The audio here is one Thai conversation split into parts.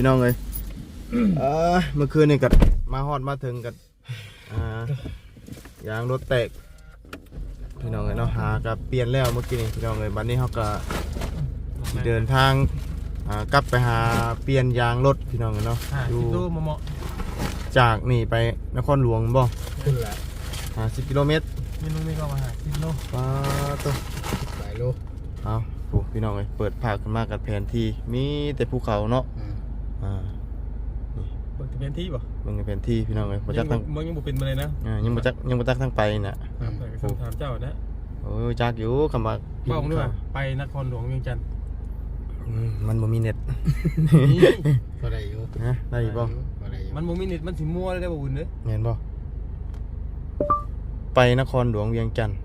พี่น้องเลยเออเมื่อคืนนี่กัมาฮอดมาถึงกัอ่ายางรถแตกพี่น้องเลยเนาะหากับเปลี่ยนแล้วเมื่อกี้นี่พี่น้องเลยบัดนี้เขาก็สิเดินทางอ่ากลับไปหาเปลี่ยนยางรถพี่น้องเลยเนาะห้าอยู่สิบโลเหมาะจากนี่ไปนครหลวงบ่ขึ้นละหาสิบกิโลเมตรๆไม่รู้ไม่ก็มาหาสิบโลป้าตัวหลายโลเอาโอ้พี่น้องเลยเปิดภาคขึ้นมากับแผนที่มีแต่ภูเขาเนาะ อืมอ่าเปิดทะเบียนที่ป่ะเบิ่งในแผนที่พี่น้องเลยบ่จักยัทางงบ่ยังบ่เป็นมาเลยนะอ่ายังบ่จักยังบ่จักทางไปน่ะอืมเปิดไปถามเจ้านะโอ้ยจักอยู่คำว่าบอกด้วยว่าไปนครหลวงเวียงจันทร์อืมมันบ่มีเน็ตก็ได้อยู่นะได้อยู่บ่ก็ได้อยู่มันบ่มีเน็ตมันสิมั่วเลยได้บ่อุ่นเด้อแม่นบ่ไปนครหลวงเวียงจันทน์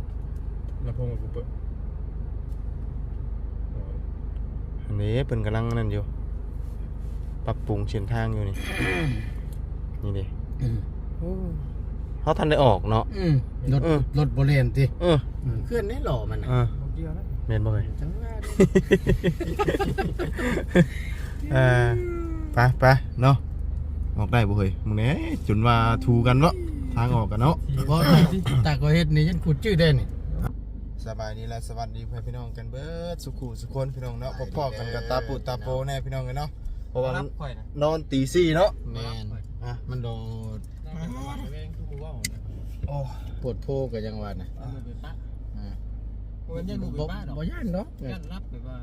ลำโพงกับกูเปิดอันนี้เพิ่นกำลังนั่นอยู่ ปรับปรุงเส้นทางอยู่นี่ นี่ดิอืมเขาทันได้ออกเนาะอืมรถเออรถบริเวณติเอออืมเคลื่อนได้หล่อมันน่ะอ่าบ่เกี่ยวนะแม่นบ่เอ้ยจังว่าดิเออไปไปเนาะออกได้บ่เฮ้ยมึงเนี้จนว่าทูกันเนาะทางออกกันเนาะบ่ตาก็เฮ็ดนี่ยันขุดชื่อได้นี่สบายดีและสวัสดีเพื่อนพี่น้องกันเบิดสุขุสุคนพี่น้องเนาะพอๆกันกับตาปุดตาโปแน่พี่น้องกันเนาะเพ ราะว่ารับข่อยนะนอนตีสี่เนาะแม่นอะมันโดดนั่งไปวัดไปแวงทุกผู้เว้าเนี่ยโอ้ปวดโพก็ยังว่าน่ะเอามือไปปะอ่ามันยังดูไปบ่บ้านดอกบ่ย่านเนาะย่านรับแบบว่า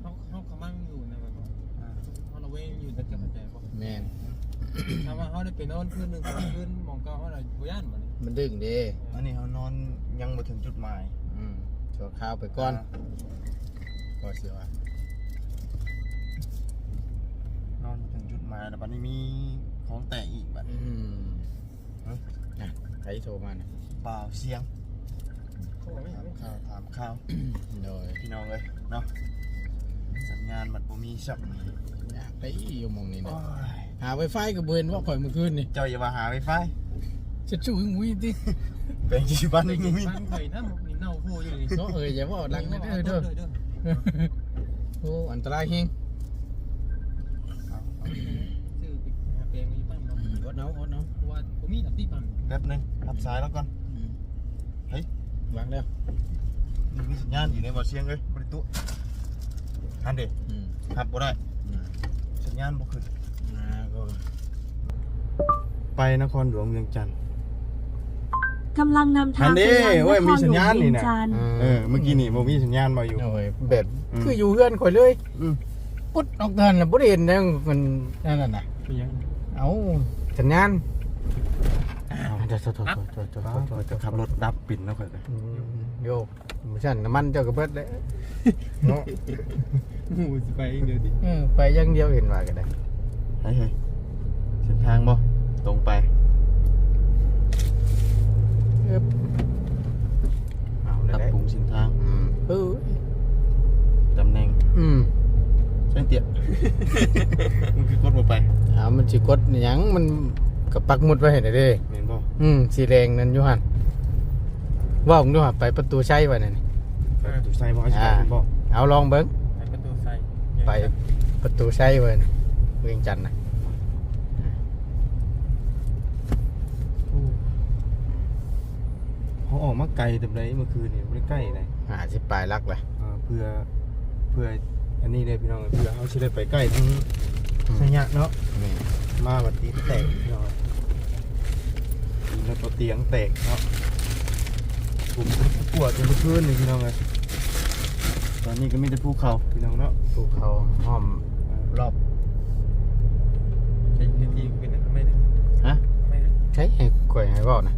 เขาเขาเขามั่งอยู่นะแบบว่าเขาระเวงอยู่แต่จะเข้าใจบ่แม่นถ้าว่าเขาได้ไปนอนคืนหนึงสองคืนหมองเก่าเขาได้บ่ย่านบ่นี่มันดึงเด้อันนี้เขานอนยังบ่ถึงจุดหมายอืมชั่วคราวไปก่อนก็สิว่า นอนบ่ถึงจุดห มายแล้วบัดนี้มีของแตกอีกบัดอืมอะใครโทรมาน่ะเปล่าเสียงเขาบอกไม่เห็นถามข่าวถามข่าวโดยพี่น้องเลยเนาะสัญญาณบัดบ่มีสับอยากได้อยู่หมองนี้โอ้นะยหาไวไฟก็บ่เห็นว่าข่อยเมื่อคืนนี่เจ้าอย่ามาหาไวไฟจะชู้หึงวิติเป็นที่บ้านได้นี่ยินมีบ้านข่อยนะนี่เน่าโพอยู่นี่เนาะเอ้ยอย่าว่าดังนะเด้อเด้อเด้อโอ้อันตรายเฮง ดเอาอดเอาเพราะว่าผมมีหลักที่ปั๊มแป๊บหนึงรับสายแล้วก่อนอืมเฮ้ย วางแล้วนี่มีสัญญาณอยู่ในบ่เสียงเลยบริตุอันเด็อืมครับบ่ได้อืมสัญญาณบ่ขึ้น อ่าก็ไปนครหลวงเวียงจันทน์กำลังนำทางอันนี้ไปยังเว้ยนคมีรสัหลญวงญาณนี่เวียงนะ จันทน์เออ เมื่อกี้นี่บ่มีสัญญาณมาอยู่ โอ้ยแบบอืม คืออยู่เฮือนข่อยเลยอืม ปุ๊ดออกเดินน่ะบ่ได้เห็นนะมันนั่นน่ะนะเป็นยัง เอา สัญญาณเดี๋ยวๆๆๆๆจะขับรถดับปิ่นแล้วค่อยเลยอืมโยกบ่ซั่นน้ำมันเจ้าก็เบิดเลยเนาะหมูสิไปเดี๋ยวดิเออไปอย่างเดียวเห็นว่าก็ได้เฮ้ยเฮ้ยเส้นทางบ่ตรงไปเอิบเอาปรับได้ปรุงเส้นทางอืมเออตำแหน่งอืมใช่เตี้ย มันคือกดบ่ไป อ่ามันสิกดหยังมันก็ปักหมุดไว้ให้ได้เด้แม่นบ่อืมสีแดงนั่นอยู่หั่นว่าผมดูหั่นไปประตูชัยไว้นั่นนี่ไปประตูใส่บ่ให้ใส่เป็นบ่เอาลองเบิ่งไปประตูใส่ไปประตูชัยไว้น่ะเวียงจันทน์น่ะเขาออกมาไกลแต่ไดเมื่อคืนนี่บ่ได้ใกล้เลยหาสิปลายลักเลยอ่าเพื่อเพื่ออันนี้เลยพี่น้องเพื่อเขาสิได้ไปใกล้ทั้ง สัญญาเนาะนี่มาบัดตีนแตกพี่น้องตีนแล้วก็เตียงแตกเนาะผมปวดจนเมื่อคืนนี่พี่น้องเลยตอนนี้ก็มีแต่ภูเขาพี่น้องเนาะภูเขาห้อมรอบใช้ทีเป็นทำไมเนี่ยฮะทำไมเนี่ยใช่ให้ก่อยให้เว้านะ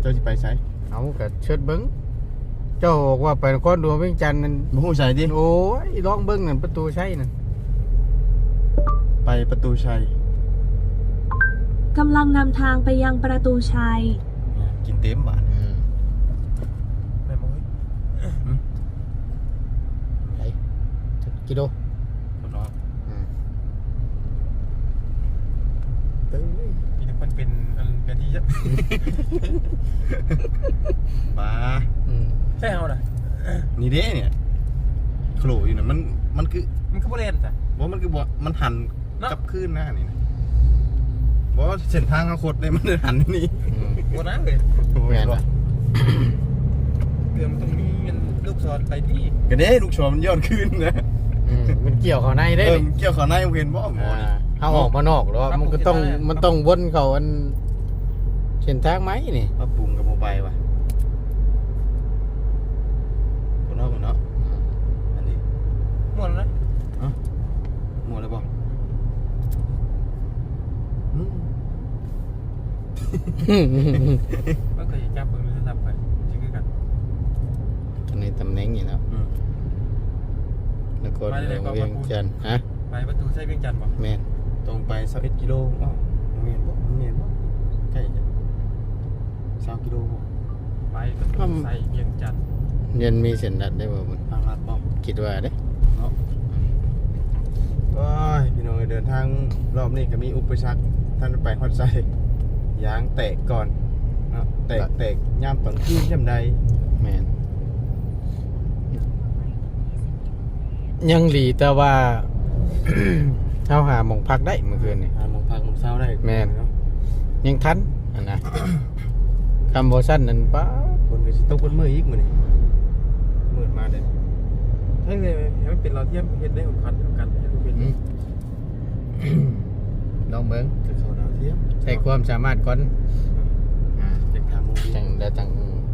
เจ้าสิไปไสเอาก็เชิดเบิ่งเจ้าบอกว่าไปนครหลวงเวียงจันทน์นั่นบ่ฮู้ไสดิโอ้ยลองเบิ่งนั่นประตูชัยนั่น ไปประตูชัยกำลังนำทางไปยังประตูชัย กินเต็มบาทอืมแม่บอกเฮ้ยไปจักกิโลบ่เนาะอืมเอ้ยมีแต่คนเป็นอันเป็นที่เยอะบ้าอืมใช่เอาล่ะนี่เด้เนี่ยโคลอยู่น่ะมันมันคือมันก็บ่เล่นจ้ะว่ามันคือบ่มันหัน เนาะกลับคืนหน้านี่นะบอกว่าเส้นทางเขาขดเลยมันเดินหันนี่อืมโบนะเลยแม่นปะเกือบตรงนี้มันลูกศรไปที่กระเด้ลูกชมมันยอดขึ้นนะอืมมันเกี่ยวเขาในเอได้อดิมันเกี่ยวเขาในเห็นบ่หมออ่านี่เขาออกมานอกแล้วมันก็ต้องมันต้องวนเขาอันเส้นทางไหมนี่ปรับปรุงกับโมบายว่ะคนนอกคนเนาะอันนี้หมดแล้วนะ หมดแล้วบ่อืม มันเคยจับเบิ่งเลยจับไปจริงคือกันในตำแหน่งนี่แล้วอืมนครหลวงเวียงจันทน์ฮะไปประตูใช้เวียงจันทร์ป่ะแม่นตรงไป21กิโลอ้าวเมียนบ่เมียนบ่ใกล้จะ20กิโลบ่ไปประตูใส่เวียงจันทร์เรียนมีเส้นดัดได้บ่บุญทางลาดบ่คิดว่าเด้เนาะโอ้ยพี่น้องเดินทางรอบนี้ก็มีอุปสรรคท่านไปฮอดไซ ยางแตกก่อนเนาะแตกแตกย่ามตอนคืนย่ำใดแม่นยังหลีแต่ว่าเฮาหาหมองพักได้เมื่อคืนนี่หาหมองพักหมองเช้าได้แม่นเนาะยังทันอันนะคำโบสั้นนั่นป้าคนก็สิตกบนมืออีกมื้อนี้มืดมาเด้ให้เลยให้มันเป็นเราเทียมเฮ็ดได้ของคันกันให้มันเป็นอืมลองเบิ้งจะเข้า ดาวเทียมใช้ความสามารถก่อนอ่าจะถามโมบิจังได้จัง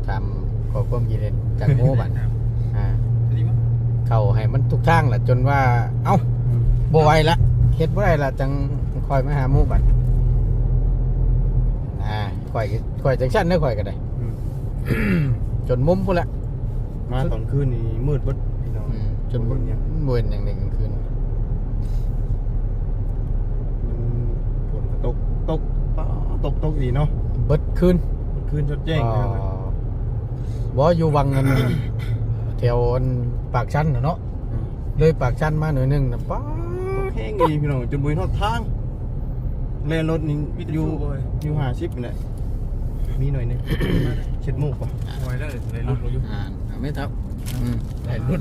ทำขอความยินดีจากโง่บัดอ่าดีมั้ยเข้าให้มันทุกทางแหละจนว่า เอ้าบไหวละเฮ็ดบ่ได้ละจังคอยมาหาหมู่บัดอ่าคอยคอยจังชั้นเด้อคอยก็ได้อืมจนมุมพุ่นละมาตอนคืนนี่มืดเบดพี่น้องอืมจนมุบ่มเห็นหยังบ่เห็นอย่างหนึ่งกลางคืนมันฝนก็ ตกตกป๊าตกตกดีเนาะเบิดคืนคืนชดแจ้งอ๋เลยอนะบ่อยู่วังกันแถวอันปากชันน่ะเนาะเลยปากชันมาหน่อยหนึงน่ะป้าตกแห้งดีพี่น้องจนบุยทอดทางเลนรถนี่อยู่อยู่ห้าสิบนี่แหละมีหน่อยหนึงเช็ดมูกป่ะไว้ได้เลยรุ่นเราอยู่อ่าเอาไม่เท่าอืมได้รุด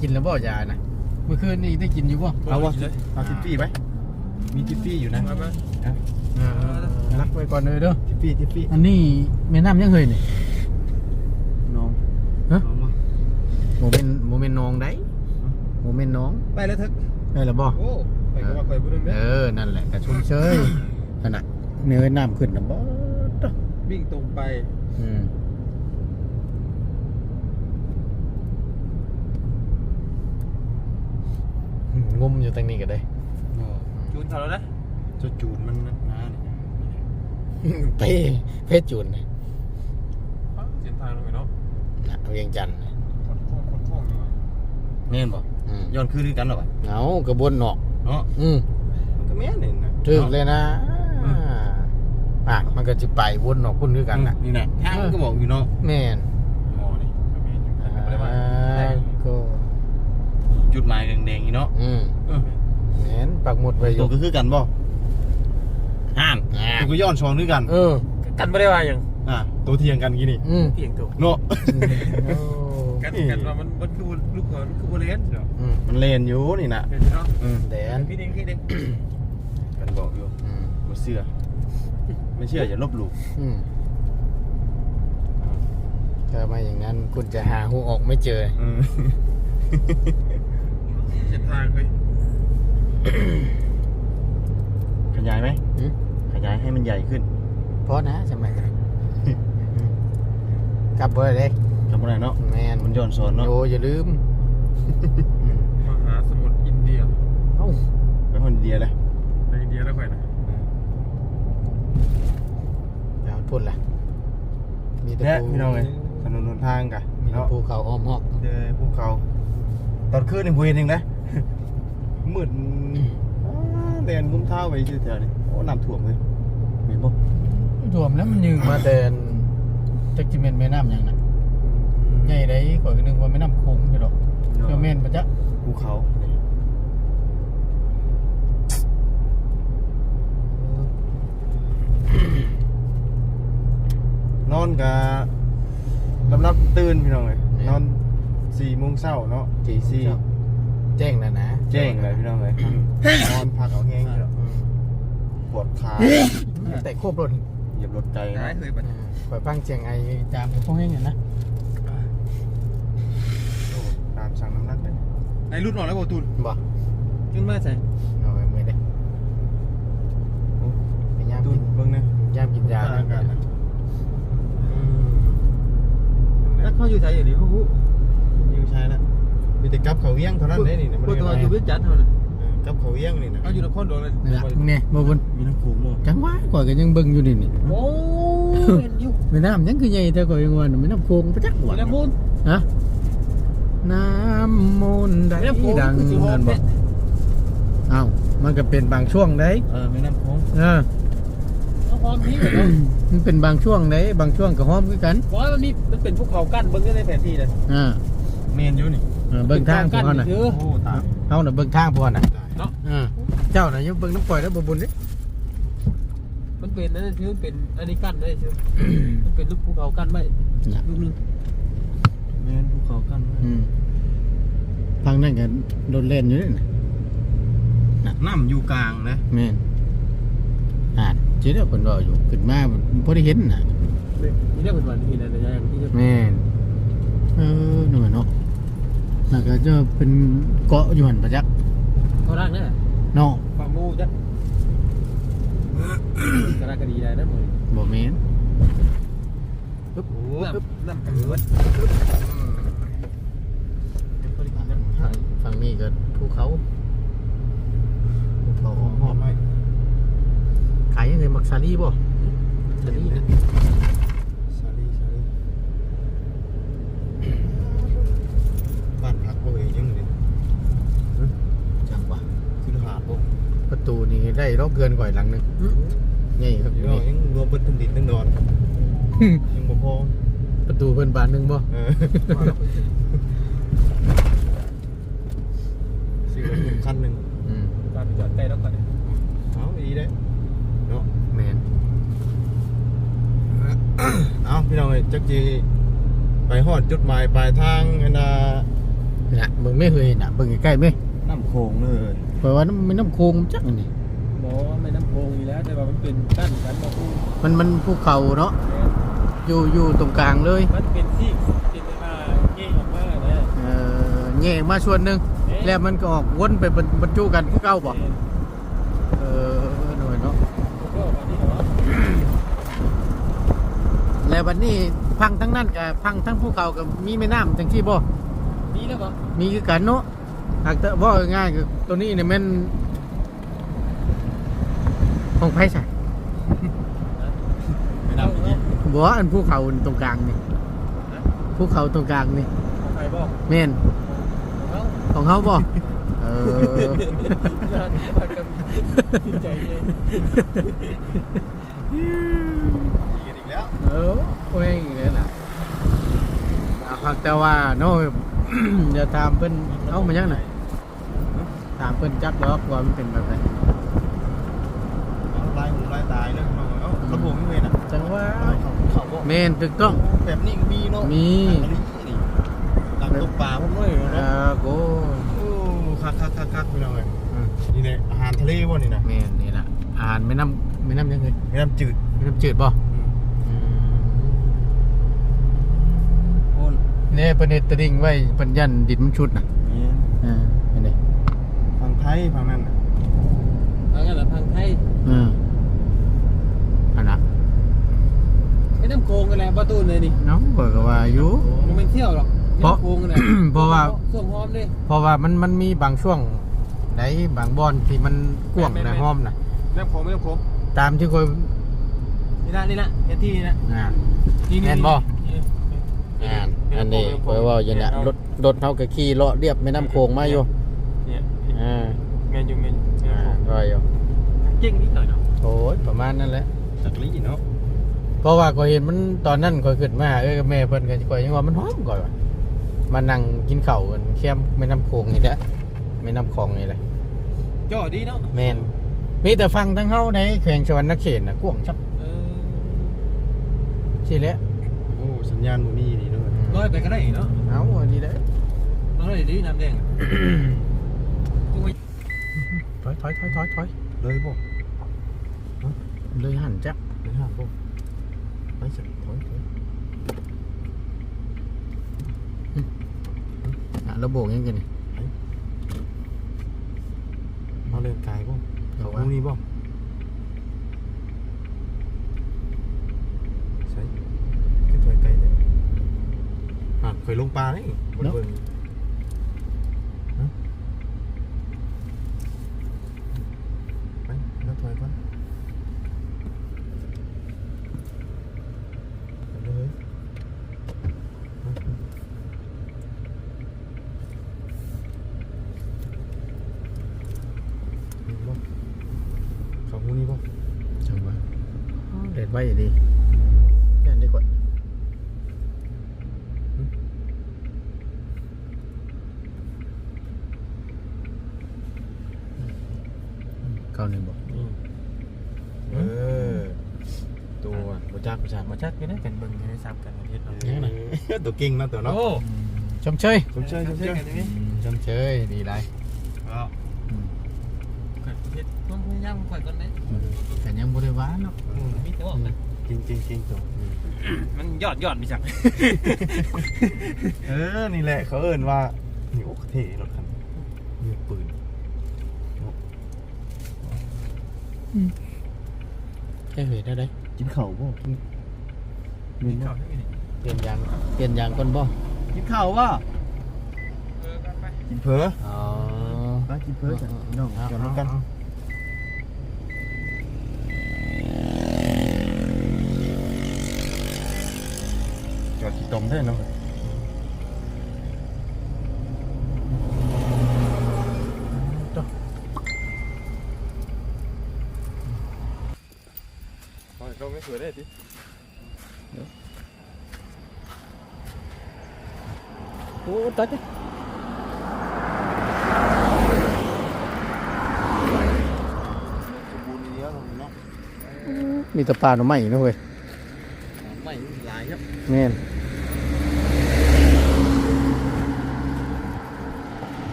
กินแล้วบ่ยานะเมื่อคืนนี่ได้กินอยู่บ่เอาวะเอาทิฟฟี่ไหมมีทิฟฟี่อยู่นะมาบ้างอ่า รักไว้ก่อนเลยเด้อทิฟฟี่ทิฟฟี่อันนี้แม่น้ำยังเฮยนี่น้องฮะน้องมาโมเมนต์โมเมนต์น้องได้โมเมนต์น้องไปแล้วทึกได้แล้วบ่โอ้ไปก็ว่าไปบ่ได้เอเด้ออนั่นแหละกระชุ่มเชยขนาดเนื้อน้ำขึ้นน่ะบ่วิ่งตรงไปอืมงมอยู่ตรงนี้ก็ได้จูนเขาแล้วนะ จะจูนมันนะนี่ไปเพชรจุนน่ะเส้นทางลงไปเนาะน่ะเวียงจันทน์น่ะคนโค้งคนโค้งอยู่แม่นบ่อืมย้อนคืนด้วยกันหรอวะเอากระบวนนอกเนาะอืมมันก็แม่นนี่นะถึกเลยนะอะมันก็จะไปวนนอกพุ่นด้วยกันน่ะ นี่นะทางมันก็บอกอยู่เนาะแม่นหมอนี่อ่าไม่ได้ว่าก็ จุดหมายแดงๆนี่เนาะอืมเออแม่นปักหมุดไว้อตัยู่วก็คือกันบ่ ห้ามอ่าตัวก็ย้อนสอนด้วยกัน เออ กันไม่ได้ว่าอย่างอ่าตัวเทียงกันกี่นี่อืมเพียงตัวเนาะโอ้กันกันว่ามันมันคือลูกหัวลูกคือโบเลนเนาะอืมมันเลนอยู่นี่นะเห็นเนาะอืมแดนพี่เด้งพี่เด้งกันบอกอยู่อืมบ่เชื่อไม่เชื่ออย่าลบหลู่อืมถ้าไม่อย่างนั้นคุณจะหาหูออกไม่เจออืมเส้นทางเฮ้ย ขยายไหมอืม ขยายให้มันใหญ่ขึ้นเพราะนะสมัยกันกลับเบอร์เลยจำบ่ได้เนาะแมนมันย้อนสอนเนาะโอ้อย่าลืมอืมมหาสมุทรอินเดียเอ้าไปคนเดียวเลยไปอินเดียแล้วค่อยนะเดี๋ยวพูดละมีแต่เนี่ยภูพี่น้องเลยถนนหนทางกะมีแต่เนาะภูเขาอ้อมหอกเจอภูเขา ตอนคืนนี่บ่เห็นเองนะมืดอ้า แดนงุ้มเท้าไปชื่อแถวนี้โอ้น้ำท่วมเลยเห็นบ่รวมแล้วมันยืงมาแต่จักจิเมนแม่น้ำอย่างนั้นใหญ่ได้กว่าก็นึกว่าแม่น้ำโขงอยู่ดอกเจ้าแม่นปะจ๊ะภูเขานี่นอนกะลำรับตื่นพี่น้องเลยนอนสี่โมงเช้าเนาะตีสี่แจ้งแล้วนะ แจ้งเลยพี่น้องเลยนอนพักเอาแห้งอยู่แล้วปวดขาแต่ควบรถเหยียบรถไกลได้นะเคยบัดคอยฟังเสียงไอจามพวกนี้นะโอ้ตามสั่งน้ำหนักเลยไอ้รุ่นออกแล้วบ่ตูนบ่ขึ้นมาใส่เอาไปมือเด้ไปย่ามดูกินเบิ่งนะย่ามกินยาอากาศนะอืมแล้วเขาอยู่ไสอยู่นี่ฮู้ฮู้ยิงใช้แล้ว มีแต่กับเขาเวียงเท่านั้นได้นี่นะบ่บ่ตัวได้อยู่วิจันทร์เท่านั้นเออกับเขาเวียงนี่นะเอาอยู่นครหลวงเลยนี่ละมึงเนี่ยบ่บุญมีน้ำโขงบ่จังหวะก่อยก็ยังเบิ่งอยู่นี่นี่โอ้เห็นอยู่แม่น้ำยังคือใหญ่แต่ก่อยยังว่าแม่น้ำโคงประจักษ์หวานแล้วมูลฮะน้ำมูลใดแล้วผมดังคือสิฮอนั่ดนบ่แม่เอ้ามันก็เป็นบางช่วงได้เออมีน้ำโขงเออเอาความนี้เลยเนาะมันเป็นบางช่วงได้บางช่วงก็หอมคือกันเพราะว่ามันมีมันเป็นภูเขากั้นเบิ่งได้ในแผนที่เลยอ่าเมนอยู่นี่ เออเบิ่งทางพวกเขาน่ะเด้อโอ้ตายเฮาน่ะเบิ่งทางพวกน่ะตายเนาะอ่าเจ้าน่ะยังเบิ่งน้ำปล่อยแล้วบ่บุญเด้มันเป็นนั่นคือเป็นอันนี้กั้นได้ชื่อมันเป็นลูกภูเขากั้นไว้น่ะลูกนึงเมนภูเขากันอืมทางนั้นก็โดนเล่นอยู่นี่น่ะน้ำอยู่กลางนะแม่นอ่าจิเด้อเพิ่นว่าอยู่ขึ้นมาบ่ได้เห็นน่ะ นี่ได้เป็นวันที่นั่นนะยายที่จะแม่นเออหน่อยเนาะ แล้วก็จะเป็นเกาะอยู่หันประจักษ์เขาร่างเนี่ยเนาะฝั่งมูจ้ะกระดากระดีได้นะมึงบ่แม่นปึ๊บน้ำน้ำเกิดฝั่งนี้ก็ภูเขาภูเขาหอมหอมไหมขายยังไงมักซาลีบ่ซาลีนะ ซาลีซาลีบ้านพักบ่เองยังเลย จังหวะ คือหาดบ่ ประ ตูนี่ได้รอบเกินก่อยหลังหนึงใหญ่ครับอยู่นี่ยังรวมเบิดทั้งดินทั้งดอนยังบ่พอประตูเพิ่นบานหนึงบ่เออซื้อรถเพิ่มคันหนึงอืมมาไปจอดใกล้แล้วก่อนเอาอีเด้เนาะแม่นเอาพี่น้องเอ้ยจักจีไปฮอดจุดหมายปลายทางอันน่ะน่ะเบิ่งไม่เคยเห็นน่ะเบิ่งใกล้ๆไหมน้ำโขงเลย เพราะว่าน้ำมันน้ำโคงจักอันนี่บอกว่าไม่น้ำโพงอยู่แล้ว แต่ว่ามันเป็นกั้นกันมาพูมันมันภูเขาเนาะอยู่อยู่ตรงกลางเลยมันเป็นที่เป็นมาเงี้ยออกมานะเออแง่มาส่วนหนึ่งแล้วมันก็ออกวนไปบรรบรรจุกันคือเก่าบ่เออหน่อยเนาะก็วันนี้เหรอแล้ววันนี้พังทั้งนั้นกับพังทั้งภูเขากับมีแม่น้ำจังที่บ่มีแล้วปะมีคือกันเนาะ หากแต่ว่าง่ายๆคือตัวนี้เนี่ยมันของไผใช่ไม่น้ำอีกบ่อันภูเขาตรงกลางนี่ภูเขาตรงกลางนี่ของใครบอกแม่นของเขาของเขาบ่เออใจเย็นอีกแล้วเออโอ้ยนี่แหละเอาพักแต่ว่าเนาะอย่าถามเพิ่นเอามายังไง ถามเพิ่นจักดอกว่ามันเป็นแบบไหนลายหูลายตายนะเอ้าระบบไม่เวนอะจังว่าเขาเขาบอกแม่นถูกต้องแบบนี้ก็มีเนาะมีตักตกปลาพวกนี้เอเนาะอโกโอ้คักคักคักคักพี่น้องเอ้ยนี่เนี่ยอาหารทะเลวะนี่นะแม่นนี่ล่ะอาหารแม่น้ำแม่น้ำยังไงไม่น้ำจืดแม่น้ำจืดบ่โอนเนี่ยเพิ่นเฮ็ดตะดิ่งไว้เพิ่นยันดินมันชุดน่ะนี่อ่าเห็นดิฝั่ง ไทยฝั่งนั้นน่ะพังกันละพังไทยอ่าอันน่ะไม่น้ำโกงกันแหละประตูเลยนี่เนาะเปิดก็ว่าอยู่ มันไม่เที่ยวหรอกเพราะน้ำโกงกันแหละเพราะว่า ส่งหอมดิเพราะว่ามันมันมีบางช่วงไหนบางบอนที่มันกว้างแม่นๆนะห้อมน่ะน้ำโกงไม่น้ำโกงตามที่คอยนี่นะนี่นะเห็นที่นี่นะอ่านี่แม่นบ่นี่อ่าอันนี้คอยเว่าอย่างนี้รถรถเฮาก็ขี่เลาะเรียบแม่น้ำโขงมาอยู่เนี่ยอ่า เมนอยู่เมนอ่าก็อยู่เก่งนิดหน่อยเนาะโอ้ยประมาณนั้นแหละจากลีเนาะเพราะว่าก็เห็นมันตอนนั้นก็ขึ้นมาเอ้ยแม่เพิ่นก็ก็ยังว่ามันหอมก่อนว่ะมานั่งกินข้าวกันแคมแม่น้ำโขงนี่แหละแม่น้ำคลองนี่แหละจ่อดีเนาะแม่นมีแต่ฟังทั้งเฮาในแขวงชวนนักเขตน่ะกว้างชับเออสิแหละโอ้สัญญาณบ่มีดีด้วยร้อยไปก็ได้เนาะเอาอันนี้ได้ร้อยดีน้ำแดง ถึงอยถอยถอยถอยถอยเลยบ่เลยหันจักเลยห่างบ่ไปสิถอยถอยอะระโบกยังไงนี่เอาเล่นไกลบ่เอาเขาวะพวกนี้บ่ใช่ก็ถอยไกลเลยอะเคยลงปลานี่บนเบิ่งฮะไปแล้วถอยก่อนไปเลยฮะนี่บ่เขาพวกนี้บ่ จังหวะเด็ดไว้อยู่ดีแน่นดีกว่า เก้าหนึ่งบอกเออ ตัวบ่จักบ่จักมาชัดกันได้กันเบิ่งกันได้ซับกันประเทศเรายังไง ตัวเก่งเนาะตัวเนาะโอ้ชมเชยชมเชยชมเชยกันนี่ชมเชยดีไรเอากันประเทศต้องพยายามก่อนก่อนได้แต่ยังบริวารเนาะมีแต่ว่ามันจริงจริงจริงตัวมันยอดยอดมีจังเออ นี่แหละเขาเอิ้นว่านี่โอ้เท่รถคันมีปืน แค่เหยได้ได้กินข้าวบ่กินมีข่าวได้ไหมเปลี่ยนยางเปลี่ยนยางก่อนบ่กินข้าวบ่เออกันไปกินเผลออ๋อไปกินเผลอจ้ะน้องจอดรถกันจอดที่ตมได้เนาะ เขาไม่สวยได้ดิโอ้ตัดดิสมบูรณ์เยอะเนาะ มีแตะปลาหน่อไม้นะเว้ย ไม่หลายครับ แม่น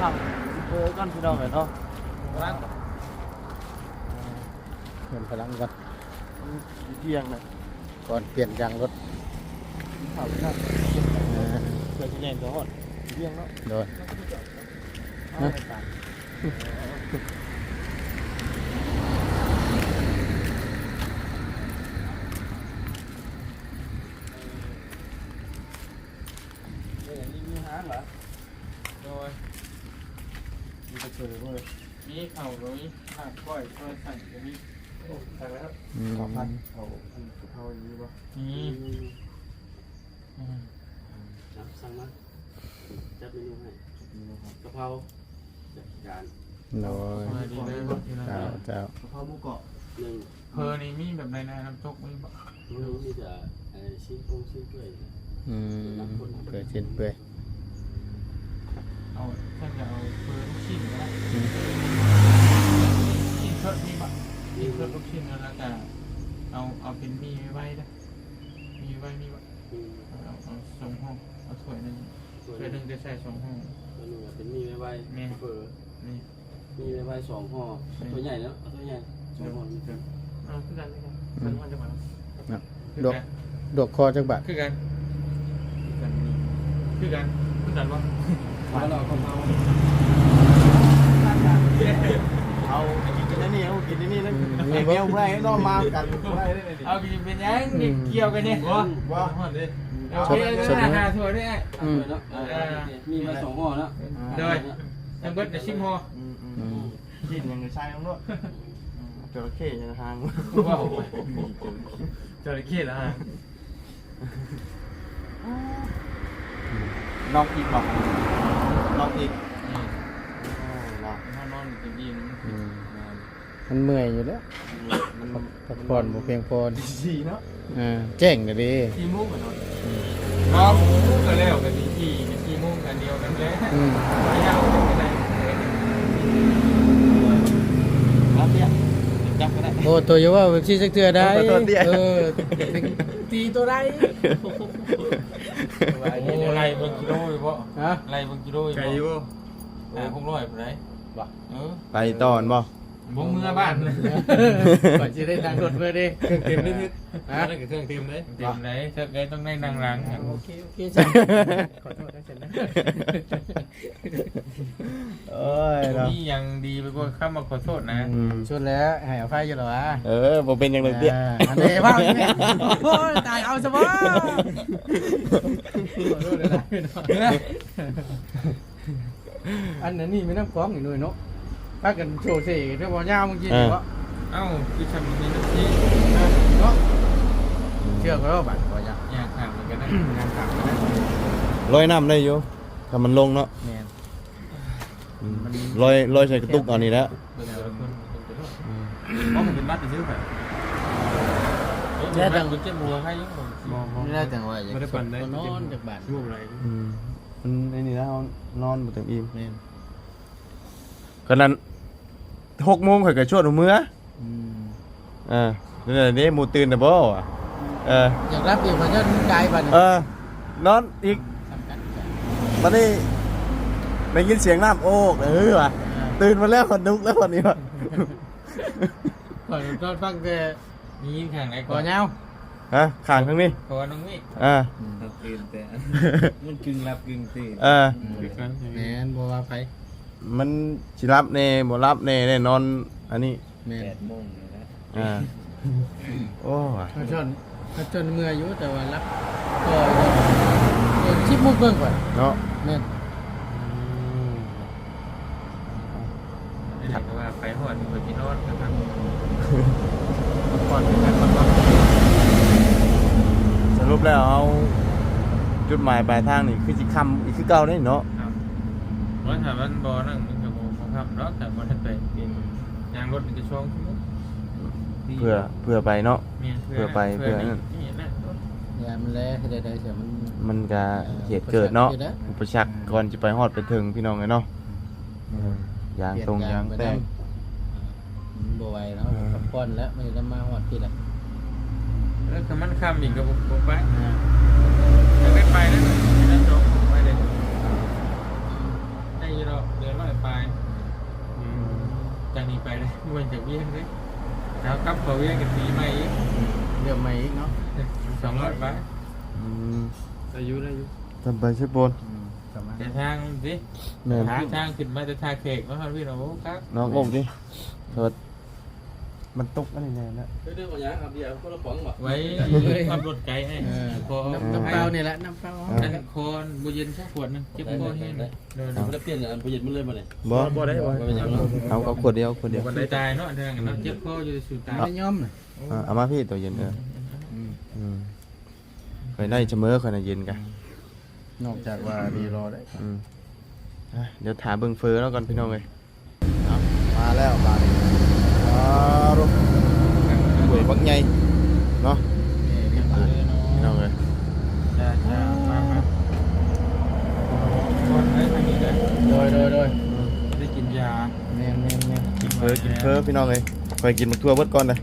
ข้าวเบอร์กันพี่น้องเนาะ ร่าง เปลี่ยนพลังก่อน เที่ยงนะก่อนเปลี่ยนยางรถข้าวข้าวเออเพื่อที่แน่นตัวหอดเที่ยงเนาะโดยฮะมีหางเหรอโดยมีกระเชือด้วยมีเข่าตรงนี้หักก้อยก้อยสั่นตรงนี้โอ้สั่นแล้วอืมข้าวผัดข้าวอันข้าวอย่างนี้ป่ะนี่อืมครับสั่งมาจัดเมนูให้มีนะครับกะเพราจัดการโดยมาดีเลยบอกที่นั่นเจ้าเจ้ากะเพราหมูกรอบหนึ่งเพอนี่มีแบบไรนะน้ำตกมีบ่เมนูมีแต่ไอ้ชิ้นโครงชิ้นเปื่อยอืมเปื่อยเช่นเปื่อยเอาท่านจะเอาเพอลูกชิ้นก็ได้อืม ชิ้นเพิ่มมีบ่ชิ้นเพิ่มลูกชิ้นแล้วก็ เอาเอาเป็นมีไว้ได้มีไว้มีบ่มีเอาเอาเอาสองห้องเอาถ้วยหนึงส่วนถ้วยหนึงจะใส่สองห้องเมนูเป็นมีไว้ไว้แม่เฟอนี่ มีไว้ไว้สองห่อตัวใหญ่แล้วเอาตัวใหญ่สองห่อนี่เป็นเอาคือกันเลยกันมันมันจะมานะคือดอกกันดอกคอจักบาทคือกันคือกันนี่คือกันคือกันวะแล้วเรากะเพราเอากินอันนี้เอากินอันนี้แล้วไอ้เมียเพื่อนให้น้องมากันเพื่อนได้เลยดิเอากินเป็นยังนี่เกี่ยวกันเนี่ยว่าว่าหอดเลยเอาไปเลยนะหาถั่วด้วยอืมเนาะมีไว้สองห่อแล้วโดยทั้งเบิดจะชิมฮออืมอืมอืมกินอย่างไรใช่ต้องด้วยจระเข้ยังทางว้าวจระเข้ละฮะนอกอีกป่ะนอกอีกนี่นอก ถ้านอนอยู่ดีๆมัน อืม มันเมื่อยอยู่แล้วมันพักผ่อนบ่เพียงพอดีเนาะอ่าแจ้งเลยดิขี้มุกกันนอนน้องมุกกันแล้วกันนี่ขี้ขี้มุกกันเดียวกันเลยอืมไม่ยากกันได้รับเนี่ยจับก็ได้โอ้ตัวอย่าว่าแบบที่สักเทื่อได้ขอโทษเตี้ยเออตีตัวได้โอ้ไรเบิ่งกิโลอยู่บ่ฮะไรเบิ่งกิโลอยู่ไก่บ่อยู่หาหกร้อยไปไหนบ่เออไปตอนบ่ บ่เมื่อบ้านเลยก่อนจะได้นั่งรถเพื่อดิเต็มเลยทึกฮะนั่นก็เครื่องเต็มเลยเต็มเลยเธอไงต้องได้นั่งหลังโอเคโอเคจ้ะขอโทษนะเสร็จแล้วโอ้ยเนาะนี่ยังดีไปกว่าข้ามาขอโทษนะอืมชุดแล้วให้อภัยอยู่เหรอวะเออบ่เป็นหยังไงเตี้ยอ่าอันนี้ว่าอีกแม่โอ้ยตายเอาซะบ่ขอโทษเลยนะพี่น้องอันนั้นนี่ไม่น้ำกล้องอีกหน่อยเนาะ ถ้ากันโชว์เสิเรื่องบ่ยาวเมื่อกี้นี่บ่เอ้าคือทำนี้นะที่เนาะเชื่อก็ว่าบัตรบ่ยาวอยากถามเหมือนกันนะงานถามนะลอยน้ำได้อยู่ถ้ามันลงเนาะแม่นอืมลอยลอยใส่กระตุกเอานี่แหล้วเบิ่งแต่ละคนเพราะมันเป็นบัตรซื้อไปแล้วดังกุญแจบัวให้ยังบ่บ่นี่ได้จังว่าอยากไม่ได้ปั่นได้นอนจากบ้านรูปอะไรอืมมันไอ้นี่นะเฮานอนบ่เต็มอิ่มแม่นก็นั้ น6โมงข่อยก็ชวนเอามื้ออืมอ่านั่นน่ะเด้หมู่ตื่นน่ะบ่วะเออ อยากรับอีกมันก็ไกลบัดนี้เออนอนอีกสำคัญจ้ะบัดนี้ได้ยินเสียงน้ำโอกเออว่ะตื่นมาแล้วคนนุกแล้วคนนี้ว่ะก่อนตอนฟังแต่มีข้างไหนก่ก่ออนนยาวฮะข้างข้างนี้ขอน้องมิอ่าตื่นแต่ มันกึ่งหลับกึ่งตื่นเออ แม่นบ่ว่าไผ มันสิรับแน่บ่รับแน่แน่นอน อันนี้แม่นแปดโมงเลยนะอ่าโอ้ว่ะเขาชนเขาชนเมื่ออยู่แต่ว่ารับก็ก็ชิบมุกเบิ่งก่อนเนาะแม่นนี่ก็ว่าไปหอดไปกินรถนะครับก่อนเป็นการก่อนว่าสรุปแล้วเอาจุดหมายปลายทางนี่คือสิคำอีกคือเก่าได้เนาะครับ ว่าถามมันบอนั่งมันกับโมครับรถแต่มันไปเป็นยางรถมันจะช่วงเพื่อเพื่อไปเนาะนี่เพื่อไปเพื่อนั่น นี่แหละอย่ามันแลให้ได้ๆเสียมัน มันก็เหตุเกิดเนาะอุปสรรคเกิดนะอุปสรรคก่อนจะไปฮอดไปถึงพี่น้องเลยเนาะยางตรงยางแตกมันบ่ไหวแล้วกับป้อนแล้วมันจะมาฮอดพี่ละแล้วคือมันข้ามอีกกับผมไปจะไม่ไปนะไม่ได้จบไปเลย ได้ยี่รอเดือนร้อยไปจากนี้ไปเลยมันจากเวียงเลยแล้วกลับเขาเวียงกันปีใหม่อีกเดี๋ยวมาอีกเนาะสองร้อยไปอืมอายุอายุทำไปใช่ปนอืมประมาณแต่ทางสิแม่นทางทางขึ้นมาจะทาเค้กนะครับพี่น้องครับน้องอกดิเถิด มันตกอะไรแน่แล้วเรื่องของยาครับเดี๋ยวคนละป๋องบ่ไว้ขับรถไกลให้เออคอน้ำน้ำเปล่านี่แหละน้ำเปล่านั่นคอนบุเย็นสักขวดนึงเจ็บคอแห้งเลยเดินมันจะเปลี่ยนอันประหยัดมันเลยมาเลยบ่บ่ได้บ่มันเป็นอย่างนั้นเอาเอาขวดเดียวขวดเดียววันใดตายเนาะทางเนาะเจ็บคออยู่สู่ตายไม่ยอมน่ะอ่าเอามาพี่ตัวเย็นเอออืมอืมเคยได้เสมอเคยได้เย็นกันนอกจากว่าดีรอได้อืมอะเดี๋ยวถามเบิ่งเฟอแล้วก่อนพี่น้องเลยเอามาแล้วบาดนี้อ๋อ รูปหวยบักใหญ่เนาะพี่น้องเลยจ้าจ้ามามาคนได้ทางนี้เลยโดยโดยโดยได้กินยาแม่นแม่นแม่นกินเฟอกินเฟอพี่น้องเลยคอยกินมักทั่วเบิดก่อนเลย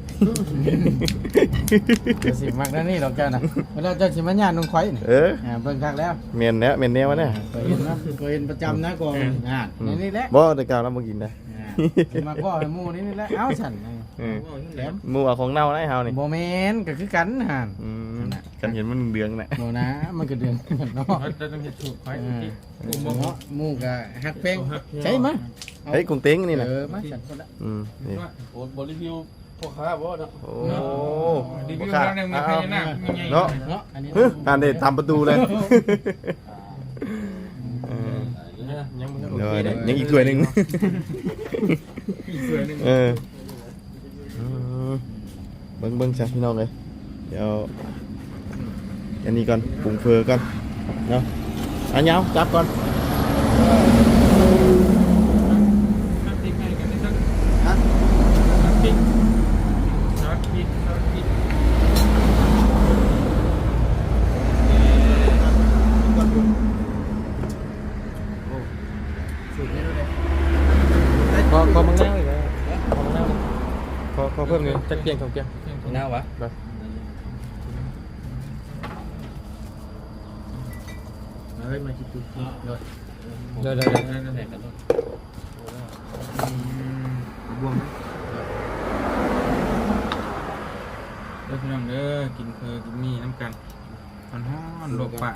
เดี๋ยวสิมักนั่นนี่ดอกเจ้าน่ะเวลาเจ้าสิมาญาติน้องข่อยนี่เอออ่าเบิ่งคักแล้วเมียนเนี้ยเมียนเนี้ยวะเนี่ยก็เห็นนะก็เห็นประจำนะกองงานนี่นี่แหละบ่ได้กล่าวแล้วมากินได้อ่า มาพ่อให้หมู่นี่นี่แหละเอ้าฉันเออแหลมหมูเอาของเน่าได้เฮานี่บ่แม่นก็คือกันหั่นอืมกันเห็นมันเดืองน่ะบ่นะมันก็เดือนเนาะเราจะต้องเห็ดถูกไว้อ่าที่หกลุ่มมู่บ่เนาะหมู่ก็ฮักแพงใช่มั้ยเฮ้ยกุ้งเต้งนี่น่ะเออมาฉันคนละอืมนี่โอ้บริวิวพ่อค้าบ่เนาะโอ้รีวิวบ่ขาดร้านหนึ่งมาพญานาคยังไงเนาะเนาะอันนี้เฮ้ยอ่านได้ตามประตูเลยเออยังไม่ เดี๋ยวเดี๋ยวยังอีกถ้วยหนึงอีกสวยหนึ่งเอออืมเบิ่งเบิ่งจ้ะพี่น้องเลยเดี๋ยวอันนี้ก่อนปรุงเฟอก่อนเนาะอันยาวจับก่อนน้ำพริกให้กันได้สัก ฮะ น้ำพริกน้ำพริกน้ำพริก สูตรนี้ด้วย ขอขอมังนาวอีกแล้วขอมังนาวขอขอเพิ่มหนึงจักเกียงสองเกียง หน้าวะ เฮ้ยมาคิดดูโดย เดี๋ยวเดี๋ยวเดี๋ยว นั่นแหละ กันรถ บวม เด้อ พี่น้องเด้อกินเพอกินมีน้ำกันมันฮ้อนโลกปะ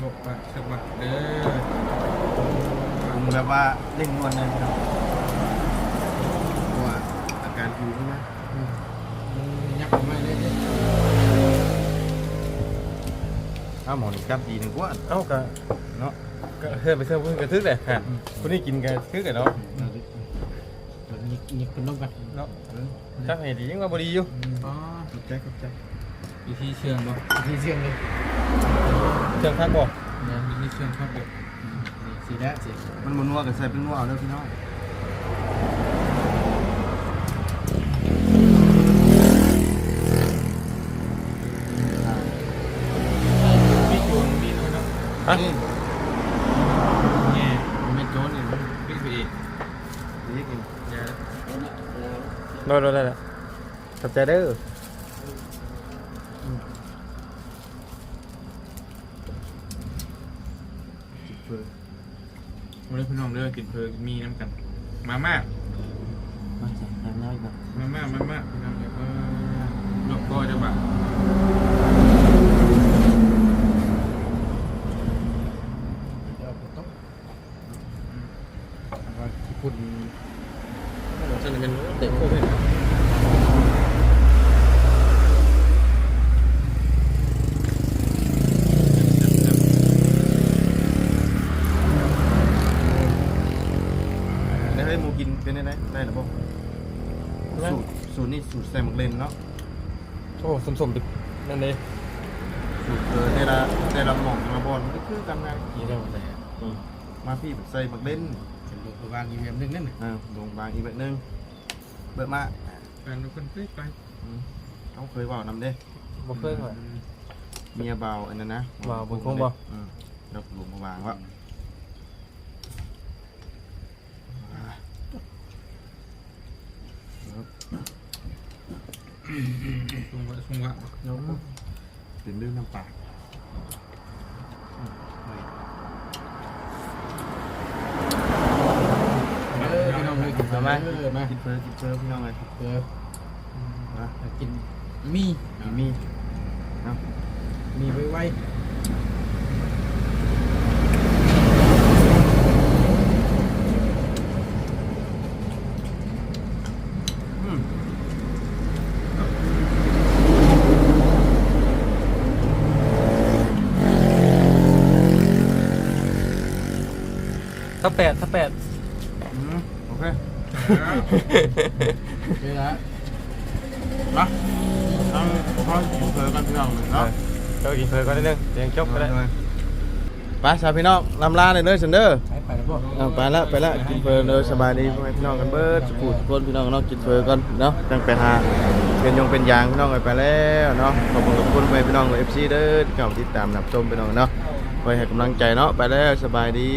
โลกปะสักบักเด้อผมแบบว่าเร่งนวลเลยครับเพราะว่าอาการผิวใช่ไหม ยักษ์ไม่ได้เลย อ้าวหมอนี่กลับดีหนึ่งกว่าเอ้าก็เนาะก็เฮือนไปเชื่อพุ่นกระทึกเลยฮะคนนี้กินกันทึกกันเนาะยิกยิกเป็นลมกันเนาะถ้าให้ดียังว่าบ่ดีอยู่อ๋อขอบใจขอบใจวิธีเชื่องบ่ทีเสียงเลยเครื่องพักบ่วิธีเชื่องครับเด็กสีแล้วสีมันมันนัวกับใส่เป็นนัวเอาเด้อพี่น้อง มีจูนมีด้วยเนาะ ฮะ นี่ แง่ มันเป็นโจรเนี่ย พี่ไปอีก นี่กิน อย่า โดนโดนได้แล้วขอบใจเด้อกินเฟือวันนี้พี่น้องเด้อกินเพลินมีน้ำกัน มาม่ามาใส่น้ำน้อยก่อน มาม่ามาม่าพี่น้องเด้อเออโลกก็จะบะ เอาไปต้มแล้วก็ที่คุณ ฉันเป็นเด็กโควิด ได้ให้หมูกินเป็นได้ไหมได้หรือเปล่าสูตร สูตรนี่สูตรใส่หมักเลนเนาะโอ้สมๆดินั่นเด้สูตรเออได้ละได้ละหม่องมาบอลมันก็คือกันไงยี่เราแต่อืมมาพี่ใส่หมักเลนเป็นโรงพยาบาลอีเวนต์นึงนั่นน่ะอ่าโรงพยาบาลอีกแบบนึงเบิดมาแฟนทุกคนเคยไปอืมเขาเคยเว่านำเด้บ่เคยว่าเมียเบาอันนั้นนะบ่าวบุญคงบ่ อืมแล้วหลวงมาวางว่า ซุงวะซุงวะเป็นเรื่องน้ำปลาเออพี่น้องเลยกินมาไหมเออมากินเฟอกินเฟอพี่น้องไงเออนะกินมีมีมีเนะมีไว้ไว้ อืม ถ้าแปดถ้าแปด อืมโอเค เจอแล้วนะต้องขอกินเฟอกันพี่น้องเลยเนาะเจ้ากินเคยก็ได้นึงเดี๋ยวจบก็ได้ไปสาวพี่น้องลำลาเลยเด้อเซนเดอร์ไปไปแล้วพวกเอาไปละไปละกินเฟอเลยสบายดีพ่อแม่พี่น้องกันเบิดสุขุทุกคนพี่น้องเนาะกินเฟอกันเนาะจังไปหาเป็นยงเป็นยางพี่น้องกันไปแล้วเนาะขอบคุณขอบคุณพ่อแม่พี่น้องเอฟซีเด้อที่เข้ามาติดตามรับชมพี่น้องเนาะคอยให้กำลังใจเนาะไปแล้วสบายดี